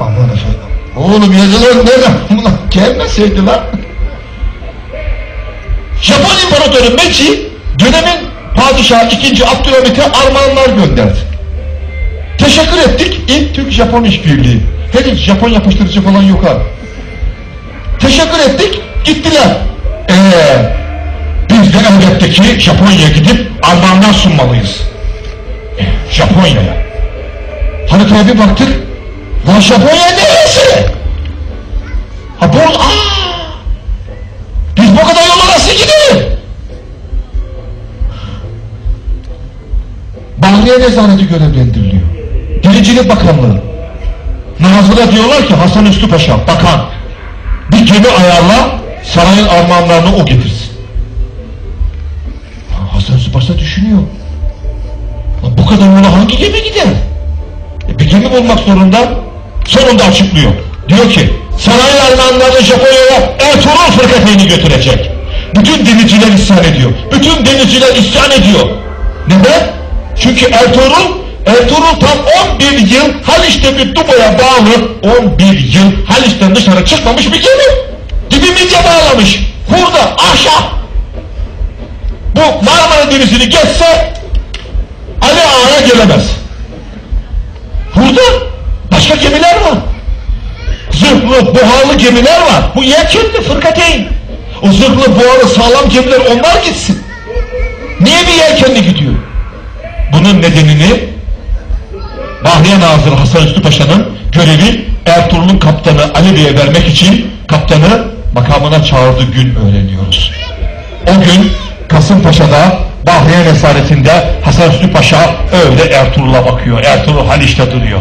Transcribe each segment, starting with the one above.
Aman efendim. Oğlum yazılar nerede? Ulan gelmeseydi lan. Japon İmparatoru Meiji dönemin padişahı 2. Abdülhamit'e armağanlar gönderdi. Teşekkür ettik. İlk Türk-Japon işbirliği. Henüz Japon yapıştırıcı falan yok ha. Teşekkür ettik. Gittiler. Eee biz de elbette ki Japonya'ya gidip armağanlar sunmalıyız. E, Japonya'ya. Haritaya bir baktık. Lan Japonya neresi? Ha bu aa! Biz bu kadar yola nasıl gidelim? Bahriye Nezareti görevlendiriliyor. Denizcilik Bakanlığı. Nazır'a diyorlar ki Hasan Üstü Paşa, bakan, bir gemi ayarla, sarayın armağanlarını o getirsin. Ha, Hasan Üstü Paşa düşünüyor. Lan bu kadar yola hangi gemi gider? E, bir gemi bulmak zorunda. Sonunda açıklıyor. Diyor ki, sarayın armağanlarını Japonya'ya Ertuğrul fırkateyni götürecek. Bütün denizciler isyan ediyor. Bütün denizciler isyan ediyor. Neden? Çünkü Ertuğrul Ertuğrul tam 11 yıl Haliç'te bir Dubai'ye bağlı 11 yıl Haliç'ten dışarı çıkmamış bir gemi. Dibimizce bağlamış. Hurda, ahşap. Bu Marmara Denizi'ni geçse Ali Ağa'ya gelemez. Hurda başka gemiler var. Zırhlı, buharlı gemiler var. Bu yelkenli fırkateyn. O zırhlı, buharlı, sağlam gemiler onlar gitsin. Niye bir yelkenli gidiyor? Bunun nedenini Bahriye Nazırı Hasan Üstü Paşa'nın görevi Ertuğrul'un kaptanı Ali Bey'e vermek için kaptanı makamına çağırdığı gün öğreniyoruz. O gün Kasımpaşa'da Bahriye Nesaretinde Hasan Üstü Paşa öyle Ertuğrul'a bakıyor. Ertuğrul Haliç'te duruyor.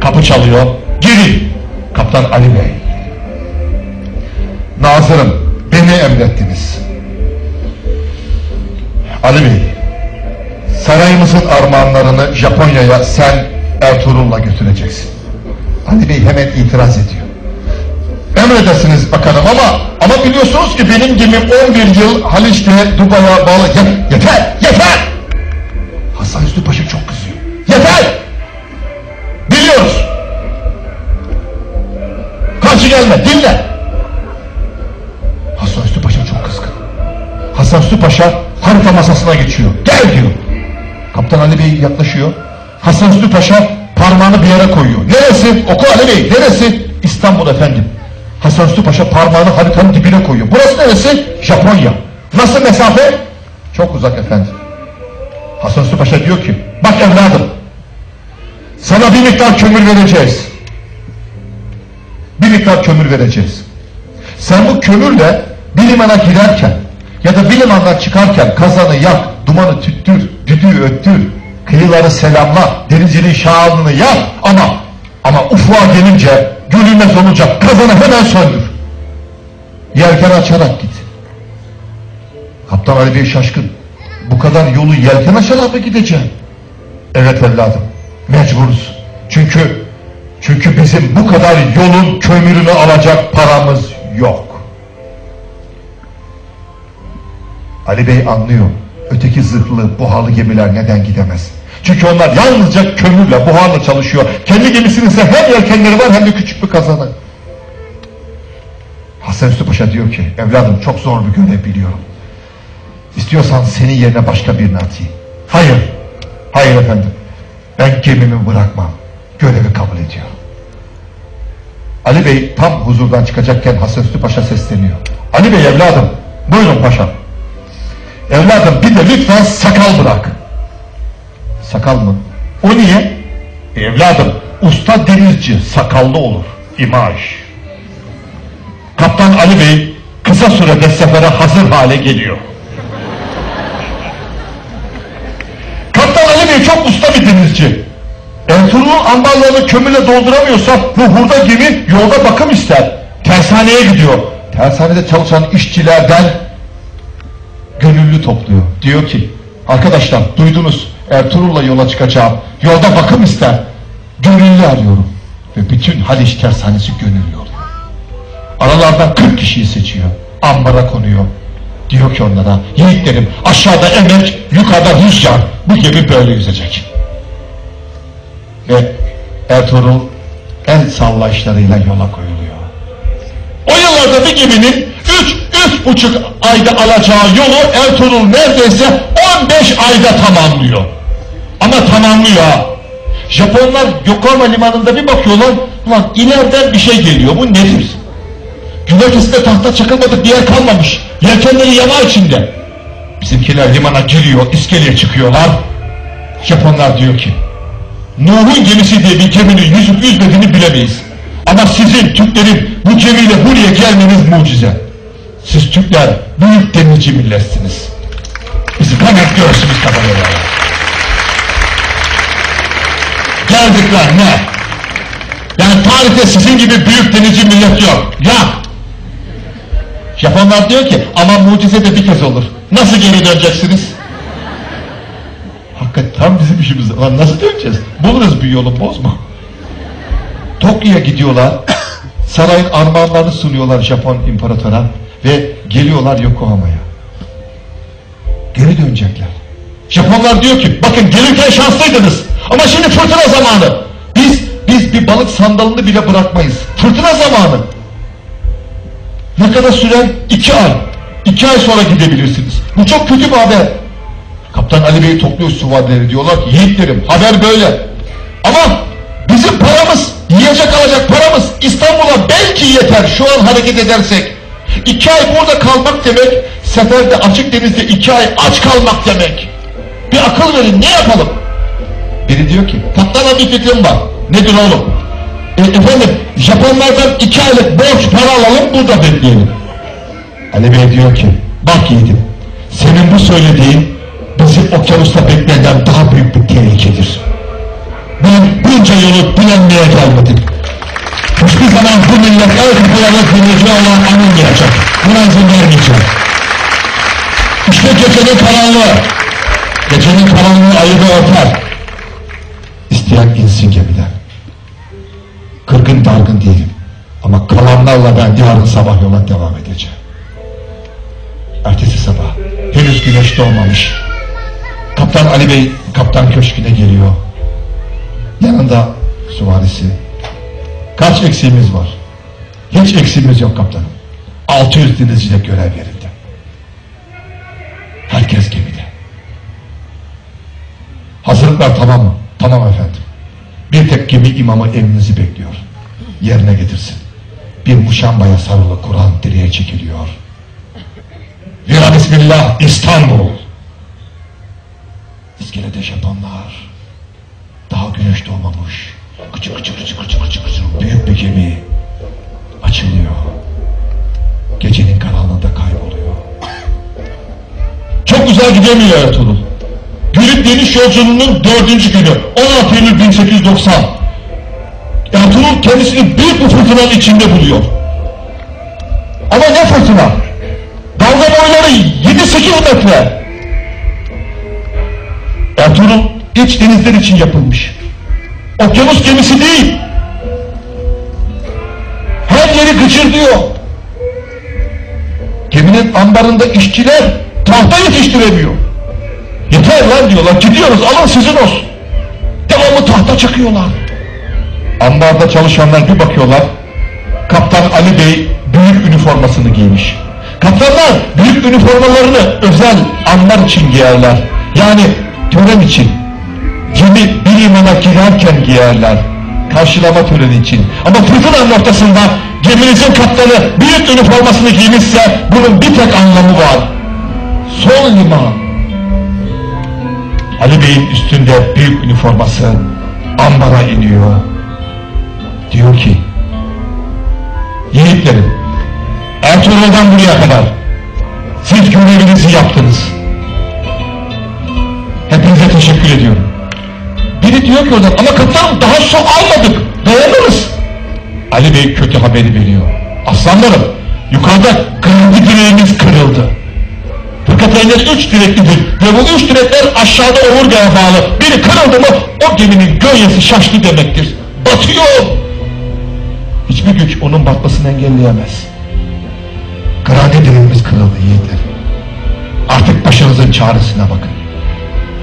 Kapı çalıyor. Girin. Kaptan Ali Bey. Nazırım beni emrettiniz. Ali Bey sarayımızın armağanlarını Japonya'ya sen Ertuğrul'la götüreceksin. Ali Bey hemen itiraz ediyor. Emredersiniz bakanım ama ama biliyorsunuz ki benim gemim 11 yıl Haliç'te Dubai'ye bağlı. Ye- yeter! Yeter! Hasan Üstü Paşa çok kızıyor. Yeter! Gelme, dinle. Hasan Üstü Paşa çok kızgın. Hasan Üstü Paşa harita masasına geçiyor. Gel diyor. Kaptan Ali Bey yaklaşıyor. Hasan Üstü Paşa parmağını bir yere koyuyor. Neresi? Oku Ali Bey. Neresi? İstanbul efendim. Hasan Üstü Paşa parmağını haritanın dibine koyuyor. Burası neresi? Japonya. Nasıl mesafe? Çok uzak efendim. Hasan Üstü Paşa diyor ki bak evladım sana bir miktar kömür vereceğiz. Bir miktar kömür vereceğiz. Sen bu kömürle bir limana girerken ya da bir limandan çıkarken kazanı yak, dumanı tüttür, düdüğü öttür, kıyıları selamla, denizcinin şağalını yak ama ama ufuğa gelince görülmez olacak kazanı hemen söndür. Yelken açarak git. Kaptan Ali Bey şaşkın. Bu kadar yolu yelken açarak mı gideceğim? Evet evladım. Mecburuz. Çünkü bizim bu kadar yolun kömürünü alacak paramız yok. Ali Bey anlıyor. Öteki zırhlı, buharlı gemiler neden gidemez? Çünkü onlar yalnızca kömürle, buharla çalışıyor. Kendi gemisinin ise hem yelkenleri var hem de küçük bir kazanı. Hasan Üstü Paşa diyor ki, evladım çok zor bir görev biliyorum. İstiyorsan senin yerine başka birini atayım. Hayır, hayır efendim. Ben gemimi bırakmam. Görevi kabul ediyor. Ali Bey tam huzurdan çıkacakken Üstü Paşa sesleniyor. Ali Bey evladım, buyurun paşa. Evladım bir de lütfen sakal bırak. Sakal mı? O niye? Evladım usta denizci sakallı olur. İmaj. Kaptan Ali Bey kısa sürede sefere hazır hale geliyor. Kaptan Ali Bey çok usta bir denizci. Ertuğrul'un ambarlarını kömürle dolduramıyorsa bu hurda gemi yolda bakım ister. Tersaneye gidiyor. Tersanede çalışan işçilerden gönüllü topluyor. Diyor ki arkadaşlar duydunuz Ertuğrul'la yola çıkacağım. Yolda bakım ister. Gönüllü arıyorum. Ve bütün Haliç tersanesi gönüllü oluyor. Aralardan 40 kişiyi seçiyor. Ambara konuyor. Diyor ki onlara yiğitlerim aşağıda emek yukarıda rüzgar. Bu gemi böyle yüzecek. Ve Ertuğrul el sallayışlarıyla yola koyuluyor. O yıllarda bir geminin üç, üç buçuk ayda alacağı yolu Ertuğrul neredeyse 15 ayda tamamlıyor. Ama tamamlıyor. Japonlar Yokohama limanında bir bakıyorlar, ulan ileriden bir şey geliyor, bu nedir? Güvertesinde tahta çakılmadık bir yer kalmamış. Yelkenleri yama içinde. Bizimkiler limana giriyor, iskeleye çıkıyorlar. Japonlar diyor ki, Nuh'un gemisi diye bir geminin yüzüp yüzmediğini bilemeyiz. Ama sizin Türklerin bu gemiyle buraya gelmeniz mucize. Siz Türkler büyük denizci milletsiniz. Bizi kanıtlıyorsunuz kafalara. Geldikler ne? Yani tarihte sizin gibi büyük denizci millet yok. Ya! Japonlar diyor ki ama mucize de bir kez olur. Nasıl geri döneceksiniz? Tam bizim işimiz. Lan nasıl döneceğiz? Buluruz bir yolu bozma. Tokyo'ya gidiyorlar. Sarayın armağanlarını sunuyorlar Japon imparatora ve geliyorlar Yokohama'ya. Geri dönecekler. Japonlar diyor ki bakın gelirken şanslıydınız ama şimdi fırtına zamanı. Biz biz bir balık sandalını bile bırakmayız. Fırtına zamanı. Ne kadar süren? İki ay. İki ay sonra gidebilirsiniz. Bu çok kötü bir haber. Kaptan Ali Bey topluyor süvarileri diyorlar ki yiğitlerim haber böyle. Ama bizim paramız, yiyecek alacak paramız İstanbul'a belki yeter şu an hareket edersek. İki ay burada kalmak demek, seferde açık denizde iki ay aç kalmak demek. Bir akıl verin ne yapalım? Biri diyor ki patlama bir fikrim var. Nedir oğlum? E, efendim Japonlardan iki aylık borç para alalım burada bekleyelim. Ali Bey diyor ki bak yiğidim senin bu söylediğin bizim okyanusta beklenen daha büyük bir tehlikedir. Ben bunca yolu dilenmeye gelmedim. Hiçbir zaman bu millet el kafalarına dinleyeceği olan anılmayacak. Buna izin vermeyeceğim. İşte gecenin karanlığı. Gecenin karanlığı ayı da örter. İsteyen insin gemiden. Kırgın dargın değilim. Ama kalanlarla ben yarın sabah yola devam edeceğim. Ertesi sabah henüz güneş doğmamış. Kaptan Ali Bey kaptan köşküne geliyor. Yanında süvarisi. Kaç eksiğimiz var? Hiç eksiğimiz yok kaptanım. 600 denizciyle görev verildi. Herkes gemide. Hazırlıklar tamam mı? Tamam efendim. Bir tek gemi imamı emrinizi bekliyor. Yerine getirsin. Bir muşambaya sarılı Kur'an direğe çekiliyor. Vira Bismillah İstanbul. İskelede Japonlar. Daha güneş doğmamış. Kıçı kıçı kıçı kıçı kıçı kıçı büyük bir gemi açılıyor. Gecenin karanlığında kayboluyor. Çok güzel gidemiyor Ertuğrul. Gülüp Deniz Yolculuğu'nun dördüncü günü 16 Eylül 1890. Ertuğrul kendisini büyük bir fırtınanın içinde buluyor. Ama ne fırtına? Dalga boyları 7-8 metre. Ertuğrul iç denizler için yapılmış. Okyanus gemisi değil. Her yeri gıcırdıyor. Geminin ambarında işçiler tahta yetiştiremiyor. Yeter lan diyorlar gidiyoruz alın sizin olsun. Devamlı tahta çakıyorlar. Ambarda çalışanlar bir bakıyorlar. Kaptan Ali Bey büyük üniformasını giymiş. Kaptanlar büyük üniformalarını özel anlar için giyerler. Yani tören için. Gemi bir limana girerken giyerler. Karşılama töreni için. Ama fırtınanın ortasında geminizin kaptanı büyük üniformasını giymişse bunun bir tek anlamı var. Son liman. Ali Bey'in üstünde büyük üniforması ambara iniyor. Diyor ki Yiğitlerim Ertuğrul'dan buraya kadar siz görevinizi yaptınız. Teşekkür ediyorum. Biri diyor ki oradan ama kaptanım daha su almadık dayanırız. Ali Bey kötü haberi veriyor. Aslanlarım yukarıda kırıldı direğimiz kırıldı. Fırkateynler üç direklidir ve bu üç direkler aşağıda omurgaya bağlı. Biri kırıldı mı o geminin göğesi şaştı demektir. Batıyor. Hiçbir güç onun batmasını engelleyemez. Grade direğimiz kırıldı yiğitler. Artık başınızın çaresine bakın.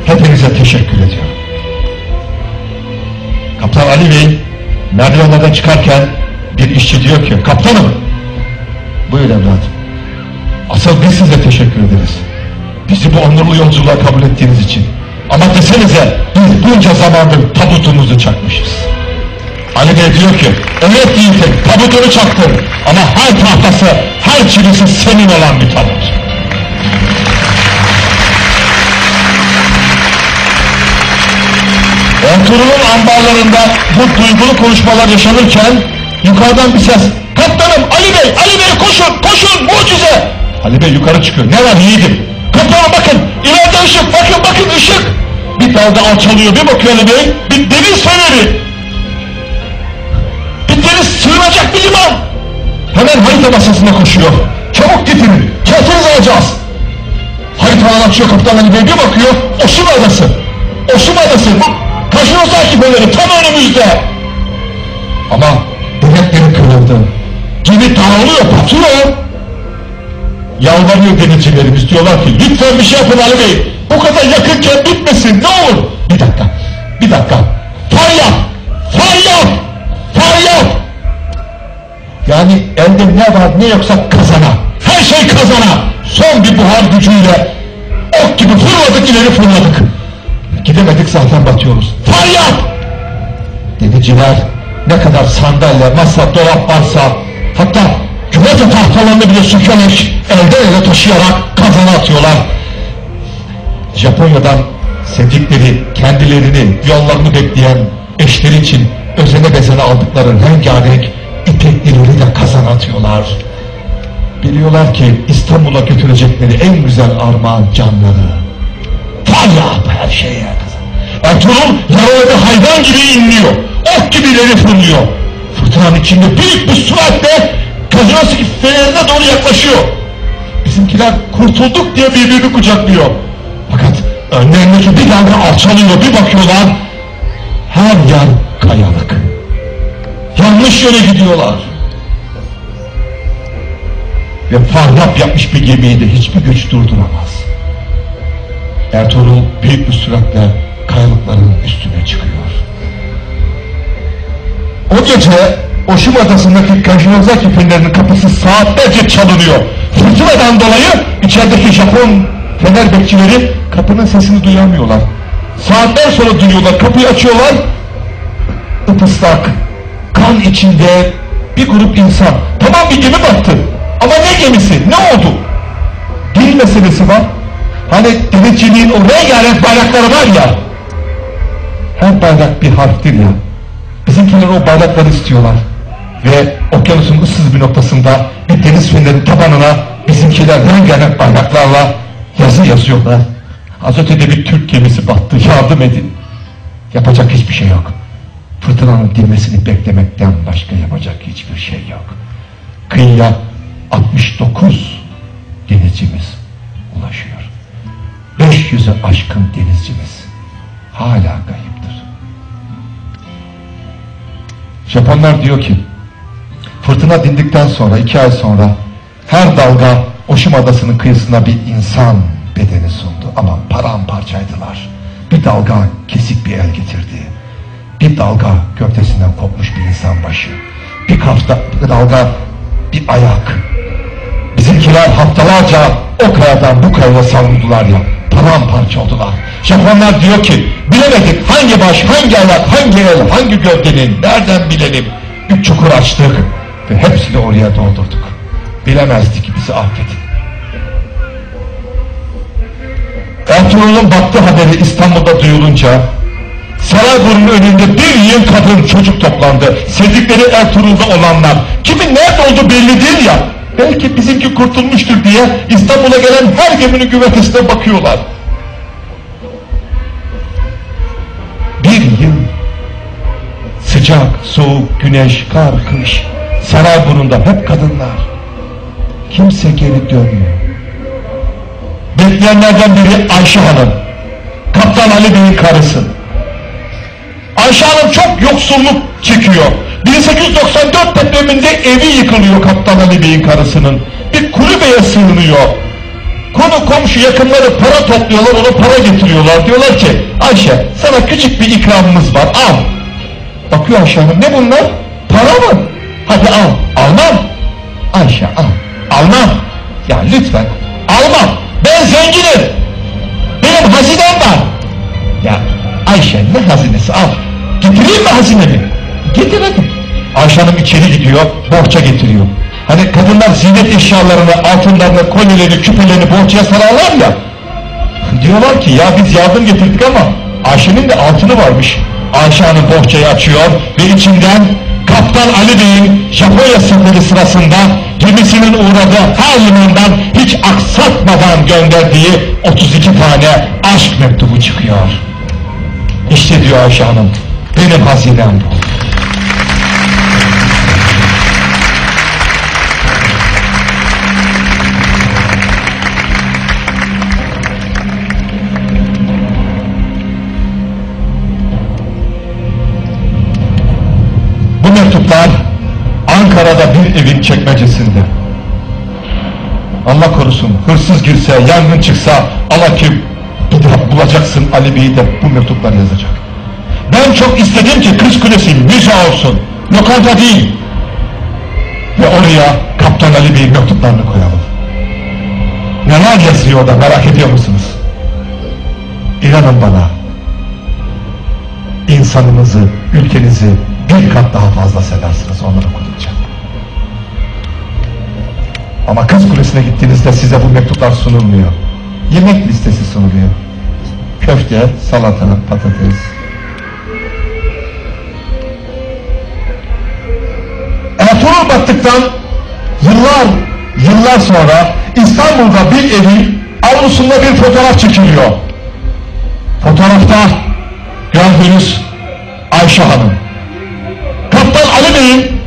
Hepinize teşekkür ediyorum. Kaptan Ali Bey merdivenlerden çıkarken bir işçi diyor ki kaptanım! Buyur evladım. Asıl biz size teşekkür ederiz. Bizi bu onurlu yolculuğa kabul ettiğiniz için. Ama desenize biz bunca zamandır tabutumuzu çakmışız. Ali Bey diyor ki evet yiğitim tabutunu çaktın ama her tahtası her çivisi senin olan bir tabut Ertuğrul'un ambarlarında bu duygulu konuşmalar yaşanırken yukarıdan bir ses Kaptanım Ali Bey, Ali Bey koşun, koşun mucize! Ali Bey yukarı çıkıyor. Ne var yiğidim? Kaptanım bakın, ileride ışık, bakın bakın ışık! Bir dalga alçalıyor, bir bakıyor Ali Bey, bir deniz feneri! Bir deniz sığınacak bir liman! Hemen harita masasına koşuyor. Çabuk getirin, kerteniz alacağız! Haritalar açıyor Kaptan Ali Bey, bir bakıyor, Osum Adası! Osum Adası, Kaşınozaki bölümü tam önümüzde. Ama denetleri kırıldı. Gemi dağılıyor, batıyor. Yalvarıyor denetçilerimiz diyorlar ki lütfen bir şey yapın Ali Bey. Bu kadar yakınken bitmesin ne olur. Bir dakika, bir dakika. Yap, far yap. Yani elde ne var ne yoksa kazana. Her şey kazana. Son bir buhar gücüyle ok gibi fırladık ileri fırladık. Gidemedik zaten batıyoruz. Faryat! Dediciler ne kadar sandalye, masa, dolap varsa hatta küvete tahtalarını bile sökerek elden ele taşıyarak kazana atıyorlar. Japonya'dan sevdikleri, kendilerini, yollarını bekleyen eşleri için özene bezene aldıkları rengarenk ipeklileri de kazana atıyorlar. Biliyorlar ki İstanbul'a götürecekleri en güzel armağan canları. Faryat her şeye. Ertuğrul yaralı hayvan gibi inliyor. Ok gibi ileri fırlıyor. Fırtınanın içinde büyük bir süratle Kazanası fenerine doğru yaklaşıyor. Bizimkiler kurtulduk diye birbirini kucaklıyor. Fakat önlerindeki bir dalga alçalıyor bir bakıyorlar. Her yer kayalık. Yanlış yöne gidiyorlar. Ve faryap yapmış bir gemiyi de hiçbir güç durduramaz. Ertuğrul büyük bir süratle kayalıkların üstüne çıkıyor. O gece Oşum Adası'ndaki Kajinozaki fenerinin kapısı saatlerce çalınıyor. Fırtınadan dolayı içerideki Japon fener bekçileri kapının sesini duyamıyorlar. Saatler sonra duyuyorlar, kapıyı açıyorlar. Ipıslak, kan içinde bir grup insan. Tamam bir gemi battı. Ama ne gemisi, ne oldu? Dil meselesi var. Hani denizciliğin o rengarenk bayrakları var ya. Her bayrak bir harftir ya. Bizimkiler o bayrakları istiyorlar. Ve okyanusun ıssız bir noktasında bir deniz fenerinin tabanına bizimkiler rengarenk bayraklarla yazı yazıyorlar. Az ötede bir Türk gemisi battı, yardım edin. Yapacak hiçbir şey yok. Fırtınanın dinmesini beklemekten başka yapacak hiçbir şey yok. Kıyıya 69 aşkın denizcimiz hala kayıptır. Japonlar diyor ki fırtına dindikten sonra iki ay sonra her dalga Oşum Adası'nın kıyısına bir insan bedeni sundu ama paramparçaydılar. Bir dalga kesik bir el getirdi. Bir dalga göktesinden kopmuş bir insan başı. Bir kafta, bir dalga bir ayak. Bizimkiler haftalarca o kayadan bu kayaya savundular ya. Paramparça oldular. Japonlar diyor ki bilemedik hangi baş, hangi ayak, hangi el, hangi gövdenin, nereden bilelim. Bir çukur açtık ve hepsini oraya doldurduk. Bilemezdik bizi affedin. Ertuğrul'un battı haberi İstanbul'da duyulunca Sarayburnu'nun önünde bir yığın kadın çocuk toplandı. Sevdikleri Ertuğrul'da olanlar. Kimin nerede olduğu belli değil ya. Belki bizimki kurtulmuştur diye İstanbul'a gelen her geminin güvertesine bakıyorlar. Bir yıl sıcak, soğuk, güneş, kar, kış Sarayburnu'nda hep kadınlar. Kimse geri dönmüyor. Bekleyenlerden biri Ayşe Hanım. Kaptan Ali Bey'in karısı. Ayşe Hanım çok yoksulluk çekiyor. 1894 depreminde evi yıkılıyor Kaptan Ali Bey'in karısının. Bir kulübeye sığınıyor. Konu komşu yakınları para topluyorlar, ona para getiriyorlar. Diyorlar ki Ayşe sana küçük bir ikramımız var al. Bakıyor Ayşe Hanım ne bunlar? Para mı? Hadi al. Almam. Ayşe al. Almam. Ya lütfen. Almam. Ben zenginim. Benim hazinem var. Ya Ayşe ne hazinesi al. Getireyim mi hazinemi? Getir hadi. Ayşe Hanım içeri gidiyor, bohça getiriyor. Hani kadınlar ziynet eşyalarını, altınlarını, kolyelerini, küpelerini bohçaya sararlar ya. Diyorlar ki ya biz yardım getirdik ama Ayşe'nin de altını varmış. Ayşe Hanım bohçayı açıyor ve içinden Kaptan Ali Bey'in Japonya seferi sırasında gemisinin uğradığı her limandan hiç aksatmadan gönderdiği 32 tane aşk mektubu çıkıyor. İşte diyor Ayşe Hanım, benim hazinem bu. Mektuplar Ankara'da bir evin çekmecesinde. Allah korusun hırsız girse, yangın çıksa Allah kim bulacaksın Ali Bey'i de bu mektuplar yazacak. Ben çok istedim ki Kız Kulesi müze olsun, lokanta değil. Ve oraya Kaptan Ali Bey'in mektuplarını koyalım. Neler yazıyor orada merak ediyor musunuz? İnanın bana, insanınızı, ülkenizi bir kat daha fazla seversiniz onları okudukça. Ama Kız Kulesi'ne gittiğinizde size bu mektuplar sunulmuyor. Yemek listesi sunuluyor. Köfte, salata, patates. Ertuğrul battıktan yıllar, yıllar sonra İstanbul'da bir evin avlusunda bir fotoğraf çekiliyor. Fotoğrafta gördüğünüz Ayşe Hanım. Kaptan Ali Bey'in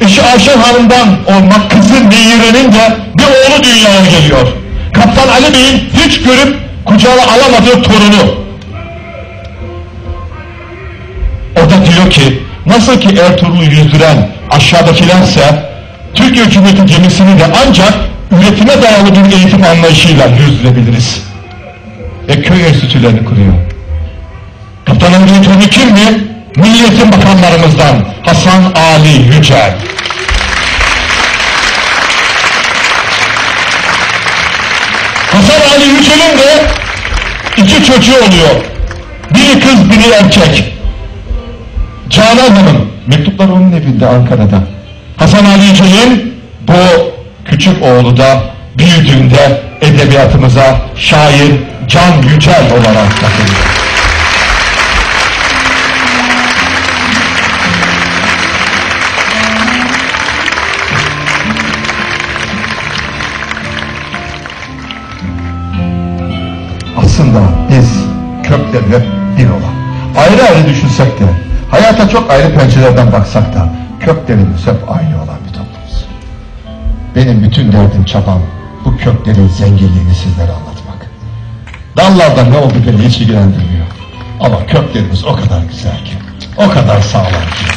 eşi Ayşe Hanım'dan olmak kızı Nehir'in de bir oğlu dünyaya geliyor. Kaptan Ali Bey'in hiç görüp kucağına alamadığı torunu. O da diyor ki nasıl ki Ertuğrul'u yüzdüren aşağıdakilerse Türkiye Cumhuriyeti gemisini de ancak üretime dayalı bir eğitim anlayışıyla yüzdürebiliriz. Ve köy enstitülerini kuruyor. Kaptan torunu kimdi? Milliyetin bakanlarımızdan Hasan Ali Yücel. Hasan Ali Yücel'in de iki çocuğu oluyor. Biri kız, biri erkek. Canan Hanım, mektuplar onun evinde Ankara'da. Hasan Ali Yücel'in bu küçük oğlu da büyüdüğünde edebiyatımıza şair Can Yücel olarak katılıyor. aslında biz köklerle bir olan. Ayrı ayrı düşünsek de, hayata çok ayrı pencerelerden baksak da, köklerimiz hep aynı olan bir toplumuz. Benim bütün derdim çabam, bu köklerin zenginliğini sizlere anlatmak. Dallarda ne oldu beni hiç ilgilendirmiyor. Ama köklerimiz o kadar güzel ki, o kadar sağlam ki.